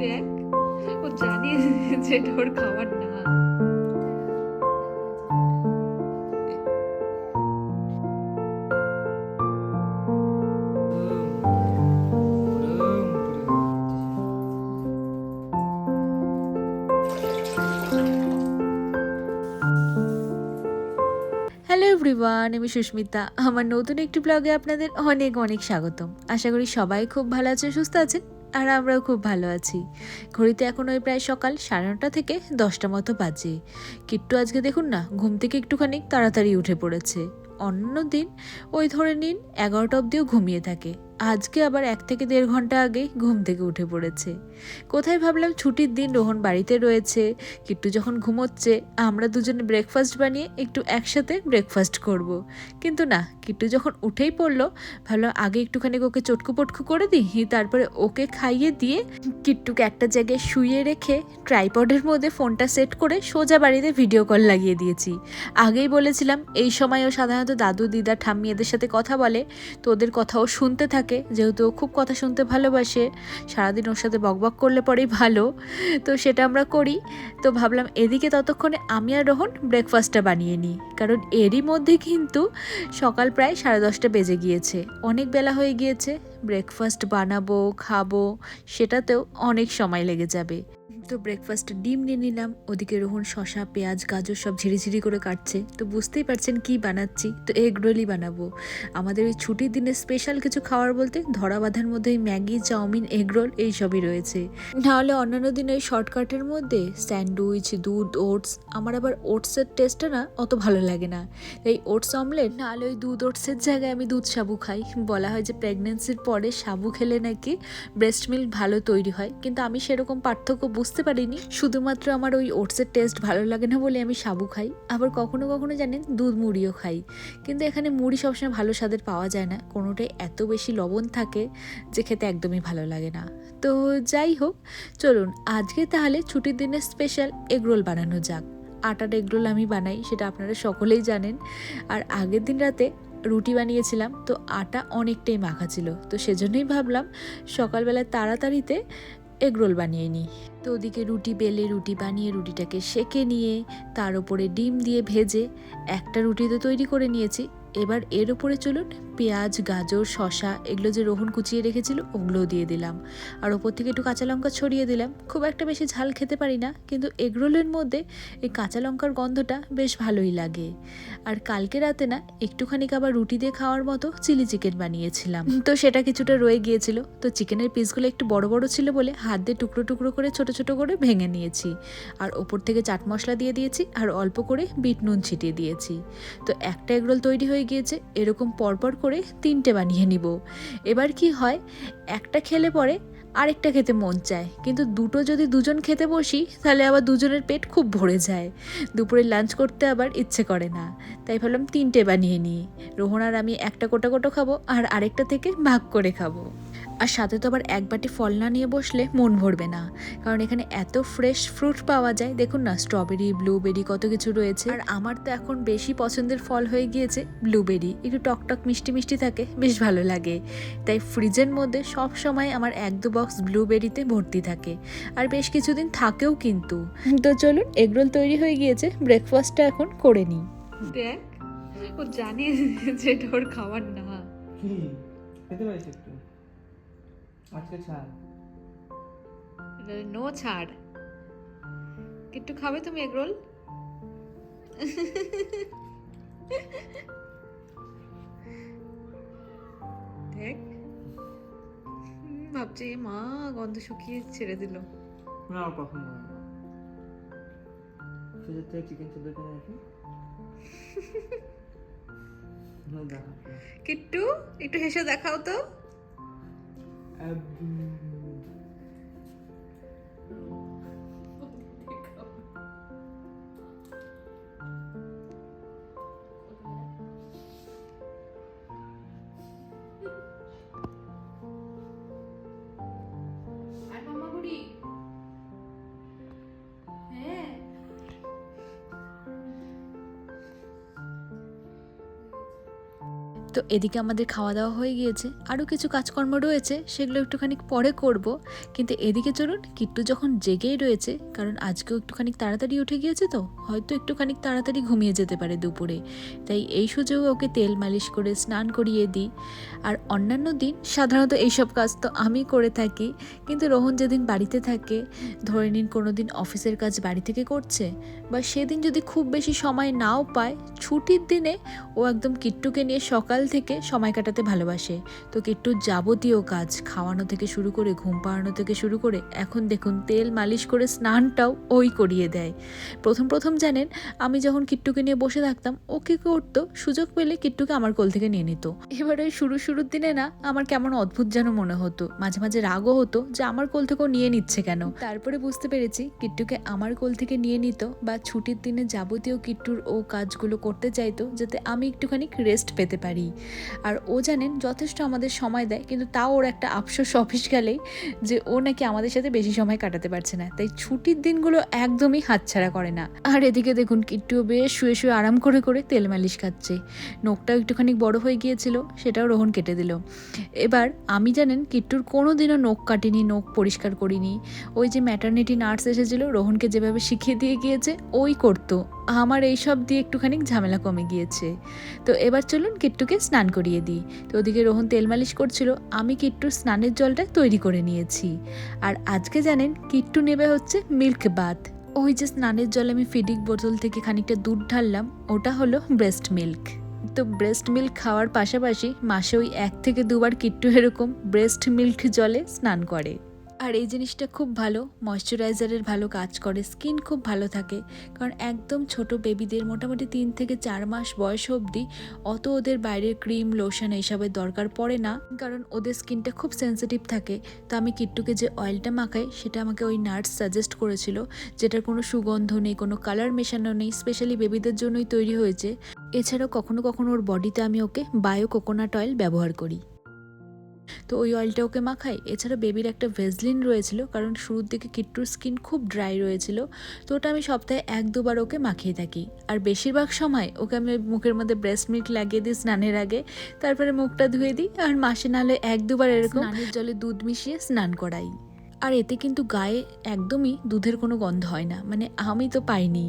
দেখ, ও জানি যে এটা ওর খাবার না। এভরিওয়ান আমি সুস্মিতা। আমার নতুন একটি ব্লগে আপনাদের অনেক অনেক স্বাগতম। আশা করি সবাই খুব ভালো আছে সুস্থ আছেন। আর আমরাও খুব ভালো আছি। ঘড়িতে এখন ওই প্রায় সকাল সাড়ে নটা থেকে দশটা মতো বাজে। কিট্টু আজকে দেখুন না, ঘুম থেকে একটুখানি তাড়াতাড়ি উঠে পড়েছে। অন্য দিন ওই ধরে নিন এগারোটা অবধিও ঘুমিয়ে থাকে। আজকে আবার এক থেকে দেড় ঘণ্টা আগে ঘুম থেকে উঠে পড়েছে। কোথায় ভাবলাম ছুটির দিন রোহন বাড়িতে রয়েছে, কিট্টু যখন ঘুমোচ্ছে, আমরা দুজনে ব্রেকফাস্ট বানিয়ে একটু একসাথে ব্রেকফাস্ট করব। কিন্তু না, কিট্টু যখন উঠেই পড়ল, ভাবলাম আগে একটুখানি ওকে চটকু পটকু করে দিই, তারপরে ওকে খাইয়ে দিয়ে কিট্টুকে একটা জায়গায় শুয়ে রেখে ট্রাইপডের মধ্যে ফোনটা সেট করে সোজা বাড়িতে ভিডিও কল লাগিয়ে দিয়েছি। আগেই বলেছিলাম, এই সময়ও সাধারণত দাদু, দিদা, ঠাম্মি এদের সাথে কথা বলে, তো ওদের কথাও শুনতে থাকে। যেহেতু খুব কথা শুনতে ভালোবাসে, সারাদিন ওর সাথে বকবক করলে পরেই ভালো। তো সেটা আমরা করি। তো ভাবলাম এদিকে ততক্ষণে আমি আর রোহন ব্রেকফাস্টটা বানিয়ে নিই। কারণ এরই মধ্যে কিন্তু সকাল প্রায় সাড়ে দশটা বেজে গিয়েছে। অনেক বেলা হয়ে গিয়েছে। ব্রেকফাস্ট বানাবো, খাব, সেটাতেও অনেক সময় লেগে যাবে। তো ব্রেকফাস্ট ডিম নিয়ে নিলাম, ওদিকে রোহন শশা পেঁয়াজ, গাজর সব ঝিরিঝিরি করে কাটছে। তো বুঝতেই পারছেন কি বানাচ্ছি, তো এগ রোলই বানাবো। আমাদের এই ছুটির দিনে স্পেশাল কিছু খাওয়ার বলতে ধরা বাঁধার মধ্যে এই ম্যাগি, চাউমিন এগ রোল এইসবই রয়েছে। নাহলে অন্যান্য দিনে ওই শর্টকাটের মধ্যে স্যান্ডউইচ দুধ ওটস আমার আবার ওটসের টেস্টটা না অত ভালো লাগে না। এই ওটস অমলেট নাহলে ওই দুধ ওটসের জায়গায় আমি দুধ সাবু খাই। বলা হয় যে প্রেগনেন্সির পরে সাবু খেলে নাকি ব্রেস্ট মিল্ক ভালো তৈরি হয়, কিন্তু আমি সেরকম পার্থক্য বুঝতে পারিনি। শুধুমাত্র আমার ওই ওটসের টেস্ট ভালো লাগে না বলে আমি সাবু খাই। আবার কখনো কখনো জানেন, দুধ মুড়িও খাই। কিন্তু এখানে মুড়ি সবসময় ভালো স্বাদের পাওয়া যায় না। কোনোটাই এত বেশি লবণ থাকে যে খেতে একদমই ভালো লাগে না। তো যাই হোক, চলুন আজকে তাহলে ছুটির দিনের স্পেশাল এগরোল বানানো যাক। আটার এগরোল আমি বানাই, সেটা আপনারা সকলেই জানেন। আর আগের দিন রাতে রুটি বানিয়েছিলাম, তো আটা অনেকটাই মাখা ছিল। তো সেজন্যই ভাবলাম সকালবেলায় তাড়াতাড়িতে এগরোল বানিয়ে নিই। তো ওদিকে রুটি বেলে, রুটি বানিয়ে রুটিটাকে সেকে নিয়ে তার উপরে ডিম দিয়ে ভেজে একটা রুটি তো তৈরি করে নিয়েছি। এবার এর উপরে চলুন, পেঁয়াজ, গাজর শশা এগুলো যে রোহন কুচিয়ে রেখেছিল, ওগুলোও দিয়ে দিলাম। আর ওপর থেকে একটু কাঁচা লঙ্কা ছড়িয়ে দিলাম। খুব একটা বেশি ঝাল খেতে পারি না, কিন্তু এগরোলের মধ্যে এই কাঁচা লঙ্কার গন্ধটা বেশ ভালোই লাগে। আর কালকে রাতে না, একটুখানি আবার রুটি দিয়ে খাওয়ার মতো চিলি চিকেন বানিয়েছিলাম। তো সেটা কিছুটা রয়ে গিয়েছিল। তো চিকেনের পিসগুলো একটু বড় বড় ছিল বলে হাত দিয়ে টুকরো টুকরো করে, ছোট ছোট করে ভেঙে নিয়েছি। আর ওপর থেকে চাট মশলা দিয়ে দিয়েছি, আর অল্প করে বিট নুন ছিটিয়ে দিয়েছি। তো একটা এগরোল তৈরি হয়ে গিয়েছে এরকম পরপর করে তিনটে বানিয়ে নিব। এবার কি হয়, একটা খেলে পরে আরেকটা খেতে মন চায়। কিন্তু দুটো যদি দুজন খেতে বসি, তাহলে আবার দুজনের পেট খুব ভরে যায়। দুপুরে লাঞ্চ করতে আবার ইচ্ছে করে না। তাই ভাবলাম তিনটে বানিয়ে নিই। রোহন আর আমি একটা কোটা কোটো খাব আর আরেকটা থেকে ভাগ করে খাব। আর সাথে তো আবার এক বাটি ফল না নিয়ে বসলে মন ভরবে না। কারণ এখানে এত ফ্রেশ ফ্রুট পাওয়া যায়। দেখুন না স্ট্রবেরি ব্লুবেরি কত কিছু রয়েছে। আর আমার তো এখন বেশি পছন্দের ফল হয়ে গিয়েছে ব্লুবেরি একটু টকটক মিষ্টি মিষ্টি থাকে বেশ ভালো লাগে। তাই ফ্রিজের মধ্যে সব সময় আমার এক দু বক্স ব্লুবেরিতে ভর্তি থাকে। আর বেশ কিছুদিন থাকেও কিন্তু। তো চলুন এগরোল তৈরি হয়ে গিয়েছে। ব্রেকফাস্টটা এখন করে নিই। দেখ ও জানি যে এটা ওর খাবার না। কি? খেতে পারিস একটু? আজকে ছাড়। নো ছাড়। একটু খাবে তুমি এগরোল দেখ। ভাবছি মা গন্ধ শুকিয়ে ছেড়ে দিল। না আর কখন থেকে চিকেন সেদ্ধ কিনে রাখি। কিট্টু একটু হেসে দেখাও তো। আর তো এদিকে আমাদের খাওয়া দাওয়া হয়ে গিয়েছে, আরও কিছু কাজকর্ম রয়েছে, সেগুলো একটুখানি পরে করব। কিন্তু এদিকে চলুন, কিট্টু যখন জেগেই রয়েছে, কারণ আজকেও একটুখানি তাড়াতাড়ি উঠে গিয়েছে তো, হয়তো একটুখানি তাড়াতাড়ি ঘুমিয়ে যেতে পারে দুপুরে। তাই এই সুযোগে ওকে তেল মালিশ করে স্নান করিয়ে দিই। আর অন্যান্য দিন, সাধারণত এইসব কাজ তো আমি করে থাকি, কিন্তু রোহন যেদিন বাড়িতে থাকে, ধরে নিন কোনো দিন অফিসের কাজ বাড়ি থেকে করছে, বা সেদিন যদি খুব বেশি সময় নাও পায়, ছুটির দিনে ও একদম কিট্টুকে নিয়ে সকাল থেকে সময় কাটাতে ভালোবাসে। তো কিট্টুর যাবতীয় কাজ, খাওয়ানো থেকে শুরু করে, ঘুম পাড়ানো থেকে শুরু করে, এখন দেখুন তেল মালিশ করে স্নানটাও ওই করিয়ে দেয়। প্রথম প্রথম জানেন, আমি যখন কিট্টুকে নিয়ে বসে থাকতাম, ও কী করতো, সুযোগ পেলে কিট্টুকে আমার কোল থেকে নিয়ে নিত। এবার শুরু শুরুর দিনে না, আমার কেমন অদ্ভুত যেন মনে হতো। মাঝে মাঝে রাগও হতো যে আমার কোল থেকেও নিয়ে নিচ্ছে কেন? তারপরে বুঝতে পেরেছি, কিট্টুকে আমার কোল থেকে নিয়ে নিত বা ছুটির দিনে যাবতীয় কিট্টুর ও কাজগুলো করতে চাইতো, যাতে আমি একটুখানি রেস্ট পেতে পারি। আর ও জানেন যথেষ্ট আমাদের সময় দেয়, কিন্তু তাও ওর একটা আফসোস অফিস গেলেই যে ও নাকি আমাদের সাথে বেশি সময় কাটাতে পারছে না। তাই ছুটির দিনগুলো একদমই হাতছাড়া করে না। আর এদিকে দেখুন, কিট্টুও বেশ শুয়ে শুয়ে আরাম করে করে তেল মালিশ খাচ্ছে। নোকটাও একটুখানি বড় হয়ে গিয়েছিল, সেটাও রোহন কেটে দিল। এবার আমি জানেন কিট্টুর কোনো দিনও নোখ কাটিনি, নোখ পরিষ্কার করিনি। ওই যে ম্যাটার্নিটি নার্স এসেছিল, রোহনকে যেভাবে শিখিয়ে দিয়ে গিয়েছে, ওই করতো। আমার এই সব দিয়ে একটুখানি ঝামেলা কমে গিয়েছে। তো এবার চলুন কিট্টুকে স্নান করিয়ে দিই। তো ওদিকে রোহন তেল মালিশ করছিল, আমি কিট্টুর স্নানের জলটা তৈরি করে নিয়েছি। আর আজকে জানেন, কিট্টু নেবে হচ্ছে মিল্ক বাথ। ওই যে স্নানের জলে আমি ফিডিক বোতল থেকে খানিকটা দুধ ঢাললাম, ওটা হলো ব্রেস্ট মিল্ক। তো ব্রেস্ট মিল্ক খাওয়ার পাশাপাশি মাসে ওই এক থেকে দুবার কিট্টু এরকম ব্রেস্ট মিল্ক জলে স্নান করে। আর এই জিনিসটা খুব ভালো, ময়শ্চারাইজারের ভালো কাজ করে, স্কিন খুব ভালো থাকে। কারণ একদম ছোট বেবিদের মোটামুটি তিন থেকে চার মাস বয়স অবধি অত ওদের বাইরের ক্রিম, লোশন এইসবের দরকার পড়ে না। কারণ ওদের স্কিনটা খুব সেন্সিটিভ থাকে। তো আমি কিট্টুকে যে অয়েলটা মাখাই, সেটা আমাকে ওই নার্স সাজেস্ট করেছিল, যেটার কোনো সুগন্ধ নেই, কোনো কালার মেশানো নেই, স্পেশালি বেবিদের জন্যই তৈরি হয়েছে। এছাড়াও কখনো কখনো ওর বডিতে আমি ওকে বায়ো কোকোনাট অয়েল ব্যবহার করি। তো ওই অয়েলটা ওকে মাখাই। এছাড়া বেবির একটা ভেজলিন রয়েছিল, কারণ শুরুর দিকে কিট্টুর স্কিন খুব ড্রাই রয়েছিল, তো ওটা আমি সপ্তাহে এক দুবার ওকে মাখিয়ে থাকি। আর বেশিরভাগ সময় ওকে আমি মুখের মধ্যে ব্রেস্ট মিল্ক লাগিয়ে দিই স্নানের আগে, তারপরে মুখটা ধুয়ে দিই, আর মাসে নাহলে এক দুবার এরকম জলে দুধ মিশিয়ে স্নান করাই। আর এতে কিন্তু গায়ে একদমই দুধের কোনো গন্ধ হয় না। মানে আমি তো পাইনি।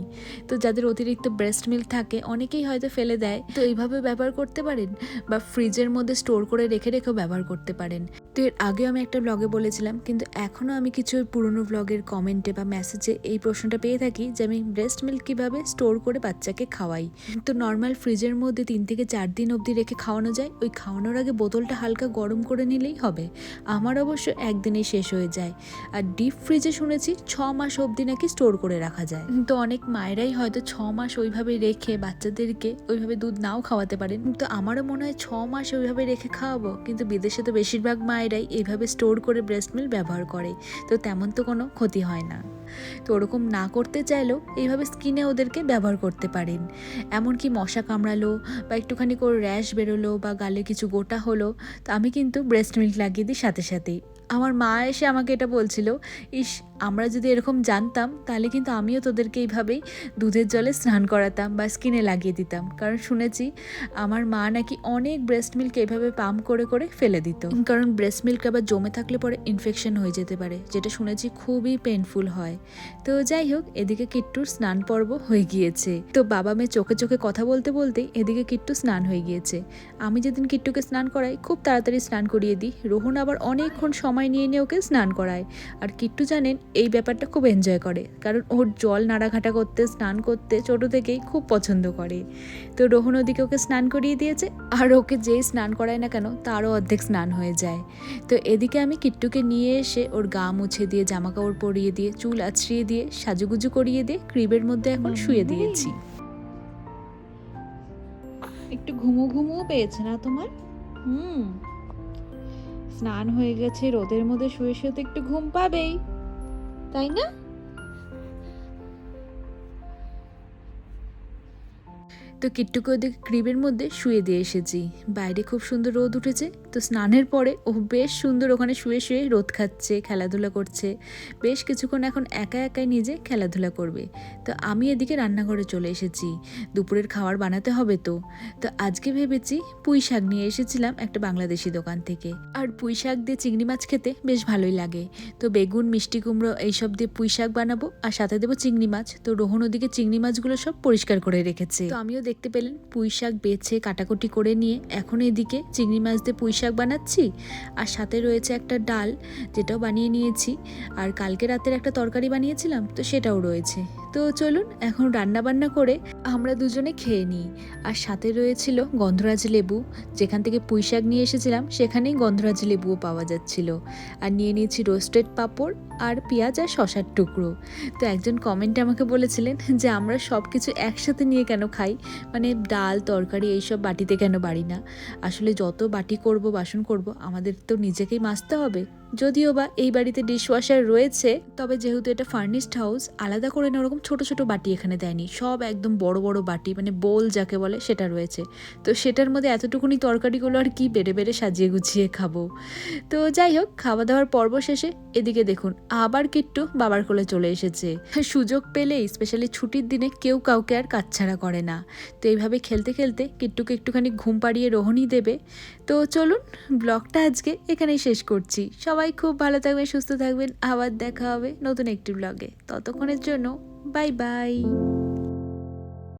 তো যাদের অতিরিক্ত ব্রেস্ট মিল্ক থাকে, অনেকেই হয়তো ফেলে দেয়। তো এইভাবে ব্যবহার করতে পারেন বা ফ্রিজের মধ্যে স্টোর করে রেখে রেখেও ব্যবহার করতে পারেন। তো এর আগেও আমি একটা ব্লগে বলেছিলাম, কিন্তু এখনও আমি কিছু পুরনো ব্লগের কমেন্টে বা মেসেজে এই প্রশ্নটা পেয়ে থাকি যে, আমি ব্রেস্ট মিল্ক কীভাবে স্টোর করে বাচ্চাকে খাওয়াই? তো নর্মাল ফ্রিজের মধ্যে তিন থেকে চার দিন অবধি রেখে খাওয়ানো যায়। ওই খাওয়ানোর আগে বোতলটা হালকা গরম করে নিলেই হবে। আমার অবশ্য একদিনেই শেষ হয়ে যায়। আর ডিপ ফ্রিজে শুনেছি ছ মাস অবধি নাকি স্টোর করে রাখা যায়। তো অনেক মায়েরাই হয়তো ছ মাস ওইভাবে রেখে বাচ্চাদেরকে ওইভাবে দুধ নাও খাওয়াতে পারেন। তো আমারও মনে হয় ছ মাস ওইভাবে রেখে খাওয়াবো। কিন্তু বিদেশে তো বেশিরভাগ মায়েরাই এইভাবে স্টোর করে ব্রেস্ট মিল্ক ব্যবহার করে। তো তেমন তো কোনো ক্ষতি হয় না। তো ওরকম না করতে চাইলেও এইভাবে স্কিনে ওদেরকে ব্যবহার করতে পারেন। এমনকি মশা কামড়ালো বা একটুখানি করে র্যাশ বেরোলো বা গালে কিছু গোটা হলো, তো আমি কিন্তু ব্রেস্ট মিল্ক লাগিয়ে দিই সাথে সাথেই। আমার মা এসে আমাকে এটা বলছিল, ইস, আমরা যদি এরকম জানতাম, তাহলে কিন্তু আমিও তোদেরকে এইভাবেই দুধের জলে স্নান করাতাম বা স্কিনে লাগিয়ে দিতাম। কারণ শুনেছি, আমার মা নাকি অনেক ব্রেস্ট মিল্ক এইভাবে পাম্প করে করে ফেলে দিত। কারণ ব্রেস্ট মিল্ক আবার জমে থাকলে পরে ইনফেকশন হয়ে যেতে পারে, যেটা শুনেছি খুবই পেনফুল হয়। তো যাই হোক, এদিকে কিট্টুর স্নান পর্ব হয়ে গিয়েছে। তো বাবা মেয়ে চোখে চোখে কথা বলতে বলতেই এদিকে কিট্টু স্নান হয়ে গিয়েছে। আমি যেদিন কিট্টুকে স্নান করাই, খুব তাড়াতাড়ি স্নান করিয়ে দিই। রোহন আবার অনেকক্ষণ সময় নিয়ে নিয়ে ওকে স্নান করায়। আর কিট্টু জানেন এই ব্যাপারটা খুব এনজয় করে। কারণ ওর জল নাড়াঘাটা করতে স্নান করতে ছোটো থেকেই খুব পছন্দ করে। তো রোহন ওদিকে ওকে স্নান করিয়ে দিয়েছে আর ওকে যেই স্নান করায় না কেন তারও অর্ধেক স্নান হয়ে যায়। তো এদিকে আমি কিট্টুকে নিয়ে এসে ওর গা মুছে দিয়ে জামা কাপড় পরিয়ে দিয়ে চুল আছড়িয়ে দিয়ে সাজুগুজু করিয়ে দিয়ে ক্রিবের মধ্যে এখন শুয়ে দিয়েছি। একটু ঘুমো ঘুমো পেয়েছে না তোমার? হুম। স্নান হয়ে গেছে রোদের মধ্যে শুয়ে শুয়ে তো একটু ঘুম পাবেই। তাই না? তো কিট্টুকে ওদের ক্রিবের মধ্যে শুয়ে দিয়ে এসেছি। বাইরে খুব সুন্দর রোদ উঠেছে, তো স্নানের পরে ও বেশ সুন্দর ওখানে শুয়ে শুয়ে রোদ খাচ্ছে, খেলাধুলা করছে। বেশ কিছুক্ষণ এখন একা একাই নিজে খেলাধুলা করবে। তো আমি এদিকে রান্নাঘরে চলে এসেছি, দুপুরের খাবার বানাতে হবে তো। তো আজকে ভেবেছি পুঁই শাক নিয়ে এসেছিলাম একটা বাংলাদেশি দোকান থেকে। আর পুঁই শাক দিয়ে চিংড়ি মাছ খেতে বেশ ভালোই লাগে। তো বেগুন, মিষ্টি কুমড়ো এইসব দিয়ে পুঁই শাক বানাবো আর সাথে দেবো চিংড়ি মাছ। তো রোহন ওদিকে চিংড়ি মাছগুলো সব পরিষ্কার করে রেখেছে। তো আমিও দেখতে পেলেন পুঁই শাক বেছে কাটাকুটি করে নিয়ে। এখন এদিকে চিংড়ি মাছ দিয়ে পুঁই শাক বানাচ্ছি আর সাথে রয়েছে একটা ডাল যেটাও বানিয়ে নিয়েছি। আর কালকে রাতের একটা তরকারি বানিয়েছিলাম, তো সেটাও রয়েছে। তো চলুন এখন রান্না বান্না করে আমরা দুজনে খেয়ে নিই। আর সাথে রয়েছিল গন্ধরাজ লেবু, যেখান থেকে পুঁই শাক নিয়ে এসেছিলাম, সেখানেই গন্ধরাজ লেবুও পাওয়া যাচ্ছিল। আর নিয়ে নিয়েছি রোস্টেড পাঁপড় আর পেঁয়াজ আর শশার টুকরো। তো একজন কমেন্টে আমাকে বলেছিলেন যে, আমরা সব কিছু একসাথে নিয়ে কেন খাই? মানে ডাল, তরকারি এইসব বাটিতে কেন বাড়ি না? আসলে যত বাটি করব, বাসন করব, আমাদের তো নিজেকেই মাজতে হবে। যদিও বা এই বাড়িতে ডিশওয়াশার রয়েছে, তবে যেহেতু এটা ফার্নিশড হাউস আলাদা করে না, ওরকম ছোট ছোট বাটি এখানে দেয়নি। সব একদম বড় বড় বাটি মানে বোল যাকে বলে সেটা রয়েছে। তো সেটার মধ্যে এতটুকুনি তরকারিগুলো আর কি বেড়ে বেড়ে সাজিয়ে গুছিয়ে খাব। তো যাই হোক খাওয়া দাওয়ার পর্ব শেষে এদিকে দেখুন, আবার কিট্টু বাবার কোলে চলে এসেছে। সুযোগ পেলেই স্পেশালি ছুটির দিনে কেউ কাউকে আর কাচ্ছাড়া করে না। তো এইভাবে খেলতে খেলতে কিট্টুকে একটুখানি ঘুম পাড়িয়ে রোহনই দেবে। তো চলুন, ব্লগটা আজকে এখানেই শেষ করছি। সবাই খুব ভালো থাকবেন, সুস্থ থাকবেন। আবার দেখা হবে নতুন একটি ব্লগে ততক্ষণের জন্য বাই বাই